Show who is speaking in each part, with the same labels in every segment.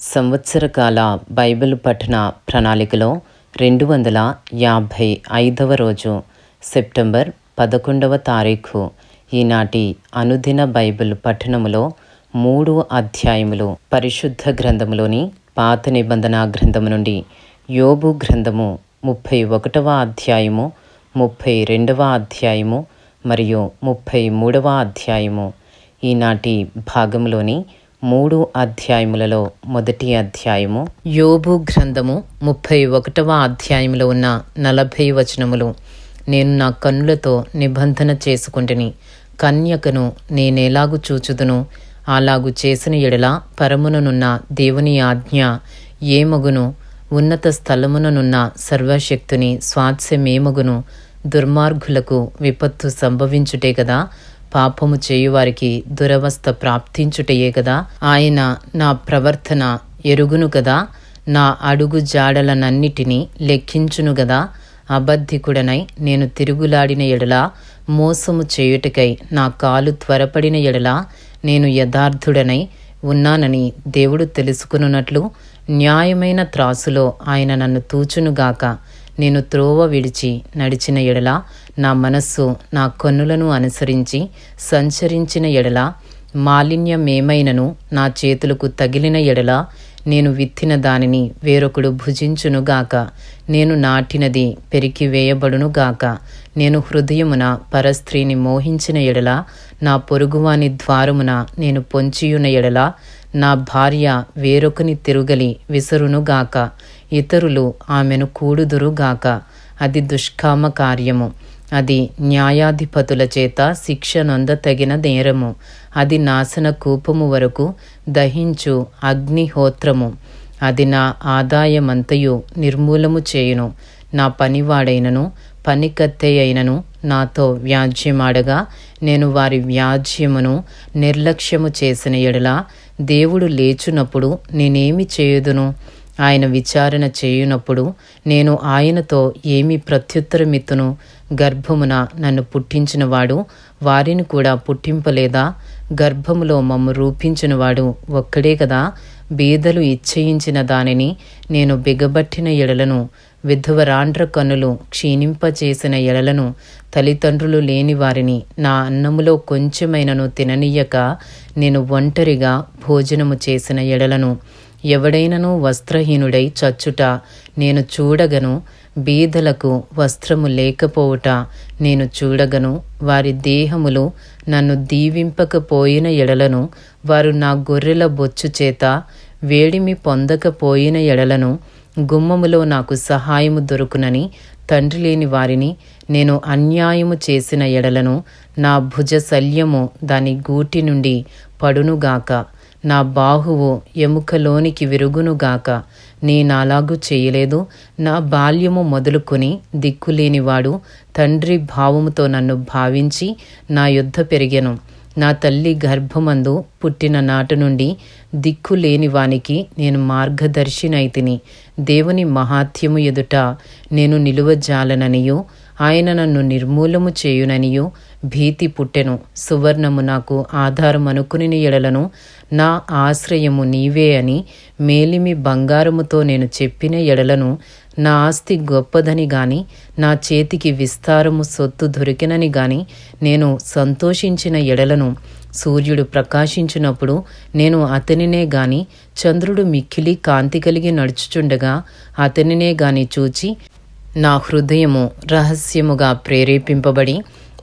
Speaker 1: సంవత్సర కాల బైబిల్ పఠన ప్రణాళికలో రెండు వందల యాభై ఐదవ రోజు సెప్టెంబర్ పదకొండవ తారీఖు ఈనాటి అనుదిన బైబిల్ పఠనములో మూడు అధ్యాయములు పరిశుద్ధ గ్రంథములోని పాత నిబంధన గ్రంథము నుండి యోబు గ్రంథము ముప్పై ఒకటవ అధ్యాయము ముప్పై రెండవ అధ్యాయము మరియు ముప్పై మూడవ అధ్యాయము ఈనాటి భాగంలోని మూడు అధ్యాయములలో మొదటి అధ్యాయము యోబు గ్రంథము ముప్పై ఒకటవ అధ్యాయములో ఉన్న నలభై వచనములు. నేను నా కన్నులతో నిబంధన చేసుకుంటుని కన్యకను నేనేలాగు చూచుదును? అలాగు చేసిన ఎడల పరముననున్న దేవుని ఆజ్ఞ ఏమగును? ఉన్నత స్థలముననున్న సర్వశక్తుని స్వాస్యమేమగును దుర్మార్గులకు విపత్తు సంభవించుటే కదా పాపము చేయువారికి దురవస్థ ప్రాప్తించుటయే కదా ఆయన నా ప్రవర్తన ఎరుగును కదా నా అడుగు జాడలనన్నిటినీ లెక్కించును గదా. అబద్ధికుడనై నేను తిరుగులాడిన ఎడల మోసము చేయుటకై నా కాలు త్వరపడిన ఎడల నేను యథార్థుడనై ఉన్నానని దేవుడు తెలుసుకునున్నట్లు న్యాయమైన త్రాసులో ఆయన నన్ను తూచునుగాక నేను త్రోవ విడిచి నడిచిన ఎడల నా మనస్సు నా కన్నులను అనుసరించి సంచరించిన ఎడల మాలిన్యమేమైనను నా చేతులకు తగిలిన ఎడల నేను విత్తిన దానిని వేరొకడు భుజించునుగాక నేను నాటినది పెరికి వేయబడునుగాక నేను హృదయమున పరస్త్రీని మోహించిన ఎడల నా పొరుగువాని ద్వారమున నేను పొంచియున ఎడల నా భార్య వేరొకని తిరుగలి విసరునుగాక ఇతరులు ఆమెను కూడుదురుగాక అది దుష్కామ కార్యము. అది న్యాయాధిపతుల చేత శిక్ష నొందతగిన నేరము. అది నాశన కూపము వరకు దహించు అగ్నిహోత్రము. అది నా ఆదాయమంతయు నిర్మూలము చేయును. నా పనివాడైనను పనికత్తె అయినను నాతో వ్యాజ్యమాడగా నేను వారి వ్యాజ్యమును నిర్లక్ష్యము చేసిన ఎడల దేవుడు లేచునప్పుడు నేనేమి చేయుదును? ఆయన విచారణ చేయునప్పుడు నేను ఆయనతో ఏమి ప్రత్యుత్తరమిత్తును? గర్భమున నన్ను పుట్టించినవాడు వారిని కూడా పుట్టింపలేదా? గర్భములో మమ్ము రూపించినవాడు ఒక్కడే కదా? బీదలు ఇచ్చయించిన దానిని నేను బిగబట్టిన ఎడలను విధవరాండ్ర కన్నులు క్షీణింపచేసిన ఎడలను తల్లిదండ్రులు లేని వారిని నా అన్నములో కొంచెమైనను తిననీయక నేను ఒంటరిగా భోజనము చేసిన ఎడలను ఎవడైనను వస్త్రహీనుడై చచ్చుట నేను చూడగను బీదలకు వస్త్రము లేకపోవుట నేను చూడగను. వారి దేహములు నన్ను దీవింపకపోయిన ఎడలను వారు నా గొర్రెల బొచ్చు చేత వేడిమి పొందకపోయిన ఎడలను గుమ్మములో నాకు సహాయము దొరుకునని తండ్రి లేని వారిని నేను అన్యాయము చేసిన ఎడలను నా భుజ శల్యము దాని గూటి నుండి పడునుగాక. నా బాహువు ఎముకలోనికి విరుగునుగాక నేనాలాగు చేయలేదు. నా బాల్యము మొదలుకొని దిక్కులేనివాడు తండ్రి భావముతో నన్ను భావించి నా యుద్ధ పెరిగెను. నా తల్లి గర్భమందు పుట్టిన నాటి నుండి దిక్కు లేని వానికి నేను మార్గదర్శినైతిని. దేవుని మహాత్యము ఎదుట నేను నిలువజాలననియు. ఆయన నన్ను నిర్మూలము చేయుననియు. భీతి పుట్టెను. సువర్ణము నాకు ఆధారం అనుకుని ఎడలను నా ఆశ్రయము నీవే అని మేలిమి బంగారముతో నేను చెప్పిన ఎడలను నా ఆస్తి గొప్పదని గాని నా చేతికి విస్తారము సొత్తు దొరికినని గాని నేను సంతోషించిన ఎడలను సూర్యుడు ప్రకాశించినప్పుడు నేను అతనినే గాని చంద్రుడు మిక్కిలి కాంతి కలిగి నడుచుచుండగా అతనినే గాని చూచి నా హృదయము రహస్యముగా ప్రేరేపింపబడి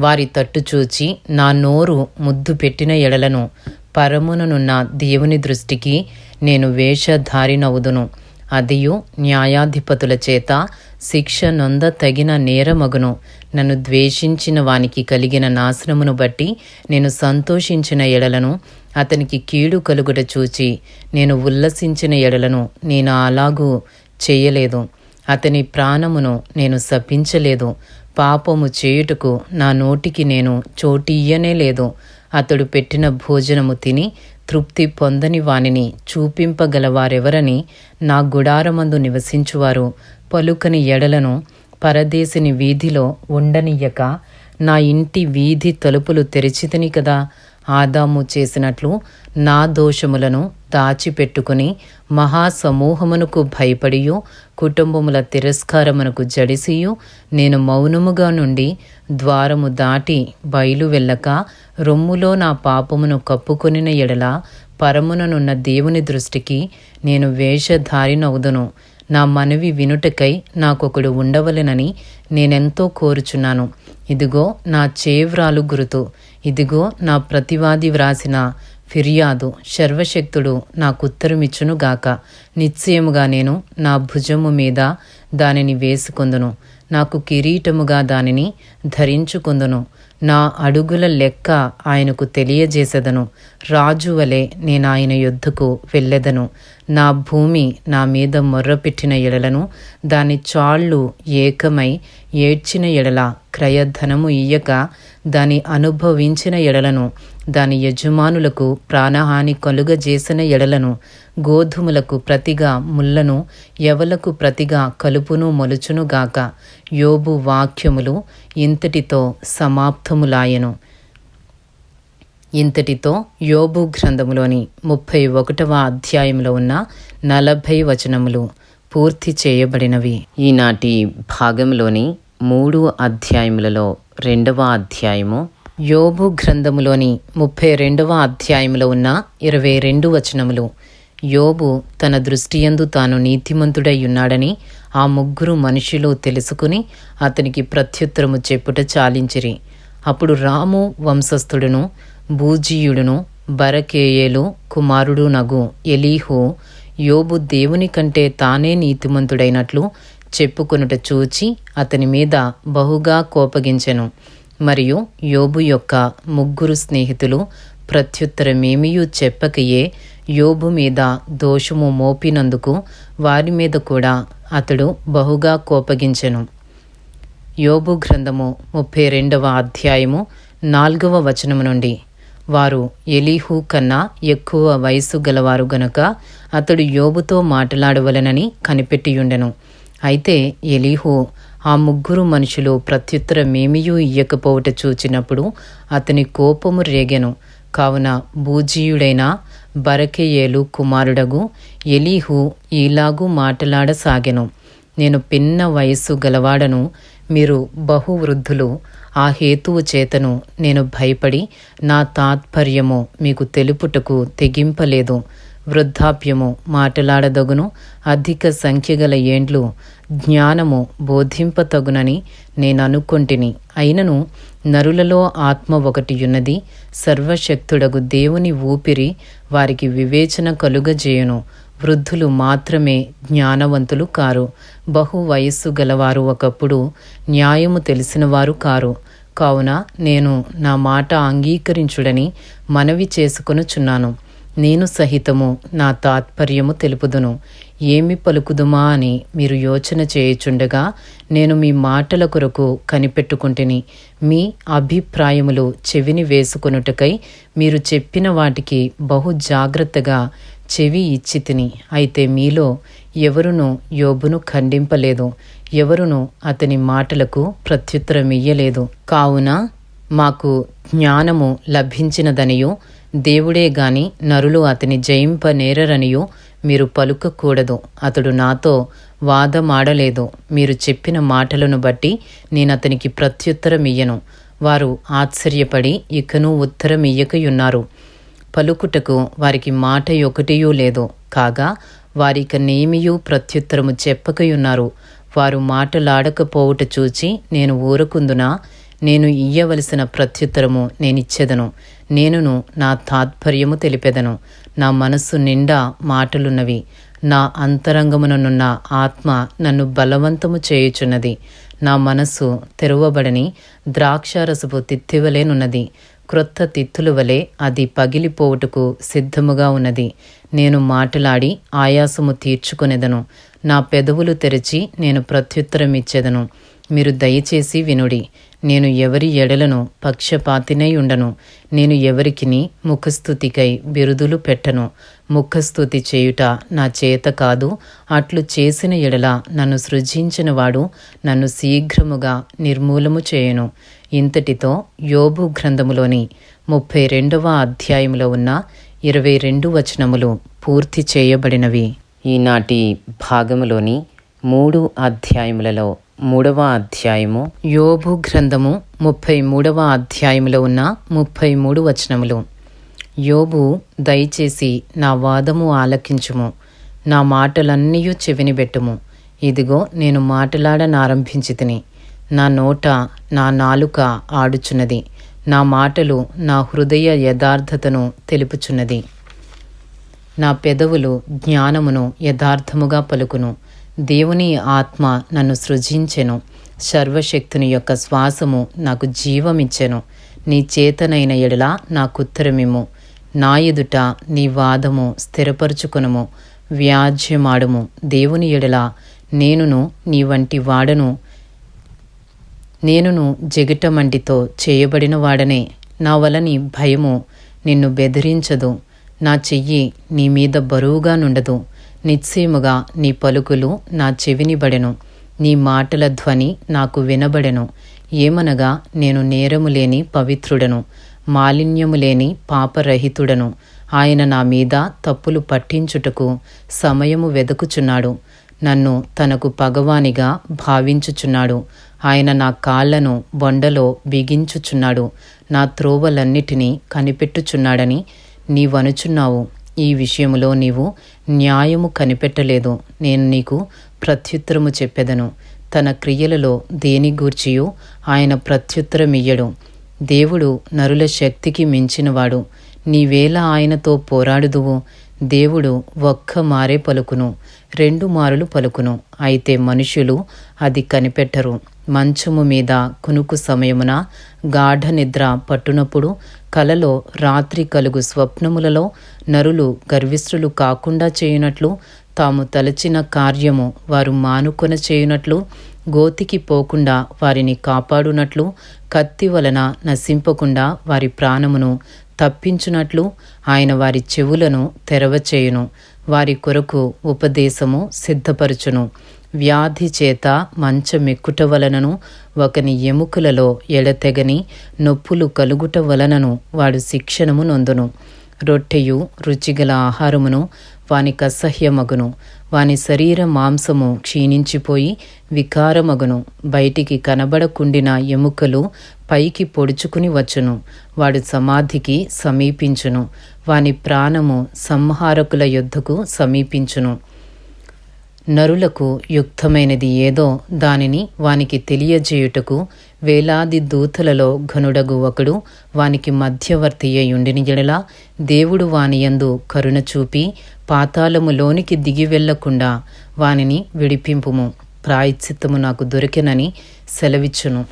Speaker 1: వారి తట్టు చూచి నా నోరు ముద్దు పెట్టిన ఎడలను పరముననున్న దేవుని దృష్టికి నేను వేషధారినవుదును. అదియు న్యాయాధిపతుల చేత శిక్ష నొంద తగిన నేరమగును. నన్ను ద్వేషించిన వానికి కలిగిన నాశనమును బట్టి నేను సంతోషించిన ఎడలను అతనికి కీడు కలుగుట చూచి నేను ఉల్లసించిన ఎడలను నేను అలాగూ చేయలేదు. అతని ప్రాణమును నేను శపించలేదు. పాపము చేయుటకు నా నోటికి నేను చోటియ్యనే లేదు. అతడు పెట్టిన భోజనము తిని తృప్తి పొందని వానిని చూపింపగలవారెవరని నా గుడారమందు నివసించువారు. పలుకని ఎడలను పరదేశిని వీధిలో ఉండనియ్యక నా ఇంటి వీధి తలుపులు తెరిచితని కదా. ఆదాము చేసినట్లు నా దోషములను దాచిపెట్టుకుని మహాసమూహమునకు భయపడియు కుటుంబముల తిరస్కారమునకు జడిసియు నేను మౌనముగా నుండి ద్వారము దాటి బయలు వెళ్ళక రొమ్ములో నా పాపమును కప్పుకొనిన ఎడల పరముననున్న దేవుని దృష్టికి నేను వేషధారినవుదును నా మనవి వినుటకై నాకొకడు ఉండవలెనని నేనెంతో కోరుచున్నాను. ఇదిగో నా చేవ్రాలు గురుతు. ఇదిగో నా ప్రతివాది వ్రాసిన ఫిర్యాదు సర్వశక్తుడు నాకుత్తరమిచ్చునుగాక. నిశ్చయముగా నేను నా భుజము మీద దానిని వేసుకొందును. నాకు కిరీటముగా దానిని ధరించుకుందును. నా అడుగుల లెక్క ఆయనకు తెలియజేసెదను. రాజు వలె నేను ఆయన యుద్ధకు వెళ్ళెదను. నా భూమి నా మీద మొర్రపెట్టిన ఎడలను దాని చాళ్ళు ఏకమై ఏడ్చిన ఎడల క్రయధనము ఇయ్యక దాని అనుభవించిన ఎడలను దాని యజమానులకు ప్రాణహాని కలుగజేసిన ఎడలను గోధుమలకు ప్రతిగా ముళ్ళను ఎవలకు ప్రతిగా కలుపును మొలుచునుగాక యోబు వాక్యములు ఇంతటితో సమాప్తములాయను. ఇంతటితో యోబు గ్రంథములోని ముప్పై ఒకటవ అధ్యాయంలో ఉన్న నలభై వచనములు పూర్తి చేయబడినవి. ఈనాటి భాగంలోని మూడు అధ్యాయములలో రెండవ అధ్యాయము యోబు గ్రంథములోని ముప్పై రెండవ అధ్యాయంలో ఉన్న ఇరవై రెండు వచనములు. యోబు తన దృష్టియందు తాను నీతిమంతుడై ఉన్నాడని ఆ ముగ్గురు మనుషులు తెలుసుకుని అతనికి ప్రత్యుత్తరము చెప్పుట చాలించిరి. అప్పుడు రాము వంశస్థుడును భూజీయుడును బరకేయేలు కుమారుడు నగు ఎలీహు యోబు దేవుని కంటే తానే నీతిమంతుడైనట్లు చెప్పుకొనుట చూచి అతని మీద బహుగా కోపగించెను. మరియు యోబు యొక్క ముగ్గురు స్నేహితులు ప్రత్యుత్తరమేమియూ చెప్పకయే యోబు మీద దోషము మోపినందుకు వారి మీద కూడా అతడు బహుగా కోపగించెను. యోబు గ్రంథము ముప్పై రెండవ అధ్యాయము నాలుగవ వచనము నుండి వారు ఎలీహు కన్నా ఎక్కువ వయసు గలవారు గనుక అతడు యోబుతో మాట్లాడవలనని కనిపెట్టియుండెను. అయితే ఎలీహు ఆ ముగ్గురు మనుషులు ప్రత్యుత్తరమేమియూ ఇయ్యకపోవట చూచినప్పుడు అతని కోపము రేగెను. కావున బూజీయుడైన బరకేయేలు కుమారుడగు ఎలీహు ఈలాగు మాటలాడసాగెను. నేను పిన్న వయస్సు గలవాడను మీరు బహువృద్ధులు. ఆ హేతువు చేతను నేను భయపడి నా తాత్పర్యము మీకు తెలుపుటకు తెగింపలేదు. వృద్ధాప్యము మాటలాడదగును. అధిక సంఖ్యగల ఏండ్లు జ్ఞానము బోధింపతగునని నేను అనుకొంటిని అయినను నరులలో ఆత్మ ఒకటి ఉన్నది సర్వశక్తుడగు దేవుని ఊపిరి వారికి వివేచన కలుగజేయును. వృద్ధులు మాత్రమే జ్ఞానవంతులు కారు. బహు వయస్సు గలవారు ఒకప్పుడు న్యాయము తెలిసినవారు కారు. కావున నేను నా మాట అంగీకరించుడని మనవి చేసుకొనుచున్నాను. నేను సహితము నా తాత్పర్యము తెలుపుదును. ఏమి పలుకుదుమా అని మీరు యోచన చేయుచుండగా నేను మీ మాటల కొరకు కనిపెట్టుకుంటుని. మీ అభిప్రాయములు చెవిని వేసుకొనుటకై మీరు చెప్పిన వాటికి బహు జాగ్రత్తగా చెవి ఇచ్చి తిని అయితే మీలో ఎవరును యోబును ఖండింపలేదు. ఎవరును అతని మాటలకు ప్రత్యుత్తరమియ్యలేదు. కావున మాకు జ్ఞానము లభించినదనియు దేవుడే గాని నరులు అతని జయింప జయింపనేరరనియు మీరు పలుకకూడదు. అతడు నాతో వాదమాడలేదు. మీరు చెప్పిన మాటలను బట్టి నేను అతనికి ప్రత్యుత్తరమియ్యను. వారు ఆశ్చర్యపడి ఇకను ఉత్తరమియ్యకయున్నారు. పలుకుటకు వారికి మాట ఒకటియూ లేదు. కాగా వారిక నేమియూ ప్రత్యుత్తరము చెప్పకయున్నారు. వారు మాటలాడకపోవుట చూచి నేను ఊరకుందునా? నేను ఇయ్యవలసిన ప్రత్యుత్తరము నేనిచ్చెదను. నేనును నా తాత్పర్యము తెలిపెదను. నా మనస్సు నిండా మాటలున్నవి. నా అంతరంగముననున్న ఆత్మ నన్ను బలవంతము చేయుచున్నది. నా మనస్సు తెరవబడని ద్రాక్షారసపు తిత్తివలేనున్నది. క్రొత్త తిత్తుల వలె అది పగిలిపోవుటకు సిద్ధముగా ఉన్నది. నేను మాటలాడి ఆయాసము తీర్చుకునేదను. నా పెదవులు తెరిచి నేను ప్రత్యుత్తరమిచ్చేదను. మీరు దయచేసి వినుడి. నేను ఎవరి ఎడలను పక్షపాతినై ఉండను. నేను ఎవరికిని ముఖస్థుతికై బిరుదులు పెట్టను. ముఖస్థుతి చేయుట నా చేత కాదు. అట్లు చేసిన ఎడల నన్ను సృజించినవాడు నన్ను శీఘ్రముగా నిర్మూలము చేయను. ఇంతటితో యోబు గ్రంథములోని ముప్పై రెండవ అధ్యాయంలో ఉన్న ఇరవై రెండు వచనములు పూర్తి చేయబడినవి. ఈనాటి భాగములోని మూడు అధ్యాయములలో మూడవ అధ్యాయము. యోబు గ్రంథము ముప్పై మూడవ అధ్యాయములో ఉన్న ముప్పై మూడు వచనములు. యోబు దయచేసి నా వాదము ఆలకించుము. నా మాటలన్నీ చెవినిబెట్టుము ఇదిగో నేను మాటలాడనారంభించి తిని నా నోట నా నాలుక ఆడుచున్నది. నా మాటలు నా హృదయ యథార్థతను తెలుపుచున్నది. నా పెదవులు జ్ఞానమును యథార్థముగా పలుకును. దేవుని ఆత్మ నన్ను సృజించెను. సర్వశక్తుని యొక్క శ్వాసము నాకు జీవమిచ్చెను. నీ చేతనైన ఎడలా నాకుత్తరమిమ్ము నా ఎదుట నీ వాదము స్థిరపరుచుకునము. వ్యాజ్యమాడము. దేవుని ఎడల నేనును నీ వంటి వాడను. నేనును జగిటమంటితో చేయబడిన వాడనే. నా వలని భయము నిన్ను బెదిరించదు. నా చెయ్యి నీ మీద బరువుగా నుండదు. నిశ్చయముగా నీ పలుకులు నా చెవినిబడెను. నీ మాటల ధ్వని నాకు వినబడెను. ఏమనగా నేను నేరము లేని పవిత్రుడను. మాలిన్యము లేని పాపరహితుడను. ఆయన నా మీద తప్పులు పట్టించుటకు సమయము వెదకుచున్నాడు. నన్ను తనకు పగవానిగా భావించుచున్నాడు. ఆయన నా కాళ్ళను బొండలో బిగించుచున్నాడు. నా త్రోవలన్నిటినీ కనిపెట్టుచున్నాడని నీవనుచున్నావు. ఈ విషయములో నీవు న్యాయము కనిపెట్టలేదు. నేను నీకు ప్రత్యుత్తరము చెప్పెదను. తన క్రియలలో దేని గూర్చియో ఆయన ప్రత్యుత్తరమియ్యడు. దేవుడు నరుల శక్తికి మించినవాడు. నీవేలా ఆయనతో పోరాడుదువు దేవుడు ఒక్క మారే పలుకును రెండు మారులు పలుకును. అయితే మనుషులు అది కనిపెట్టరు. మంచము మీద కునుకు సమయమున గాఢ నిద్ర పట్టునప్పుడు కలలో రాత్రి కలుగు స్వప్నములలో నరులు గర్విష్ఠులు కాకుండా చేయునట్లు తాము తలచిన కార్యము వారు మానుకొన చేయునట్లు గోతికి పోకుండా వారిని కాపాడునట్లు కత్తి వలన నశింపకుండా వారి ప్రాణమును తప్పించునట్లు ఆయన వారి చెవులను తెరవచేయును. వారి కొరకు ఉపదేశము సిద్ధపరచును. వ్యాధి చేత మంచమెక్కుట వలనను ఒకని ఎముకలలో ఎడతెగని నొప్పులు కలుగుట వలనను వాడు శిక్షణము నొందును. రొట్టెయు రుచిగల ఆహారమును వానికి అసహ్యమగును వాని శరీర మాంసము క్షీణించిపోయి వికారమగును. బయటికి కనబడకుండిన ఎముకలు పైకి పొడుచుకుని వచ్చును. వాడు సమాధికి సమీపించును. వాని ప్రాణము సంహారకుల యుద్ధకు సమీపించును. నరులకు యుక్తమైనది ఏదో దానిని వానికి తెలియజేయుటకు వేలాది దూతలలో ఘనుడగు ఒకడు వానికి మధ్యవర్తి అయ్యుండిని ఎడల దేవుడు వానియందు కరుణ చూపి పాతాళములోనికి దిగి వెళ్ళకుండా వానిని విడిపింపుము. ప్రాయశ్చిత్తము నాకు దొరికెనని సెలవిచ్చును.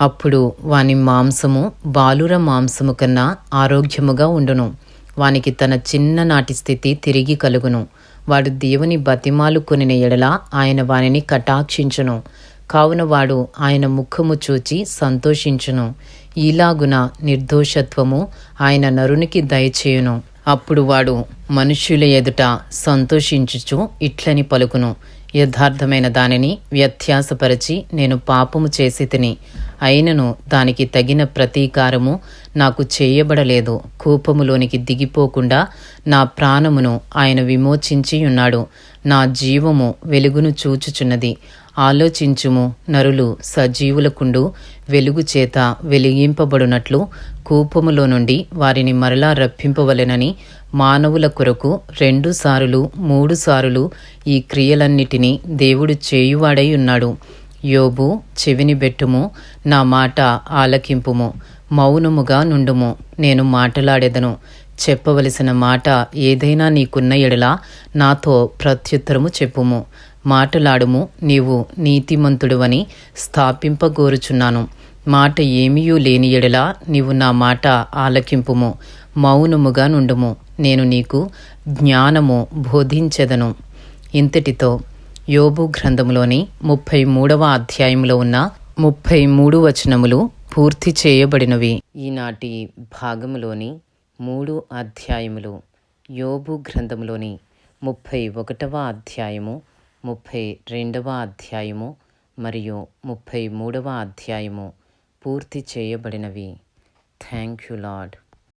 Speaker 1: అప్పుడు వాని మాంసము బాలుర మాంసము కన్నా ఆరోగ్యముగా ఉండును. వానికి తన చిన్ననాటి స్థితి తిరిగి కలుగును. వాడు దేవుని బతిమాలు కొనిన ఎడల ఆయన వానిని కటాక్షించును. కావున వాడు ఆయన ముఖము చూచి సంతోషించును. ఈలాగున నిర్దోషత్వము ఆయన నరునికి దయచేయును. అప్పుడు వాడు మనుష్యుల ఎదుట సంతోషించుచు ఇట్లని పలుకును. యథార్థమైన దానిని వ్యత్యాసపరచి నేను పాపము చేసి తిని అయినను దానికి తగిన ప్రతీకారము నాకు చేయబడలేదు. కూపములోనికి దిగిపోకుండా నా ప్రాణమును ఆయన విమోచించి ఉన్నాడు నా జీవము వెలుగును చూచుచున్నది. ఆలోచించుము నరులు సజీవులకుండు వెలుగు చేత వెలిగింపబడునట్లు కూపములో నుండి వారిని మరలా రప్పింపవలెనని మానవుల కొరకు రెండు సారులు మూడు సారులు ఈ క్రియలన్నిటినీ దేవుడు చేయువాడై ఉన్నాడు. యోబు చెవిని బెట్టుము నా మాట ఆలకింపుము మౌనముగా నుండుము నేను మాటలాడెదను. చెప్పవలసిన మాట ఏదైనా నీకున్న ఎడలా నాతో ప్రత్యుత్తరము చెప్పుము. మాటలాడుము నీవు నీతిమంతుడువని స్థాపింపగోరుచున్నాను. మాట ఏమీయూ లేని ఎడలా నీవు నా మాట ఆలకింపుము మౌనముగా నుండుము. నేను నీకు జ్ఞానము బోధించెదను. ఇంతటితో యోబు గ్రంథములోని ముప్పై మూడవ అధ్యాయంలో ఉన్న ముప్పై మూడు వచనములు పూర్తి చేయబడినవి. ఈనాటి భాగములోని మూడు అధ్యాయములు యోబు గ్రంథములోని ముప్పై ఒకటవ అధ్యాయము ముప్పై రెండవ అధ్యాయము మరియు ముప్పై మూడవ అధ్యాయము పూర్తి చేయబడినవి. Thank you lord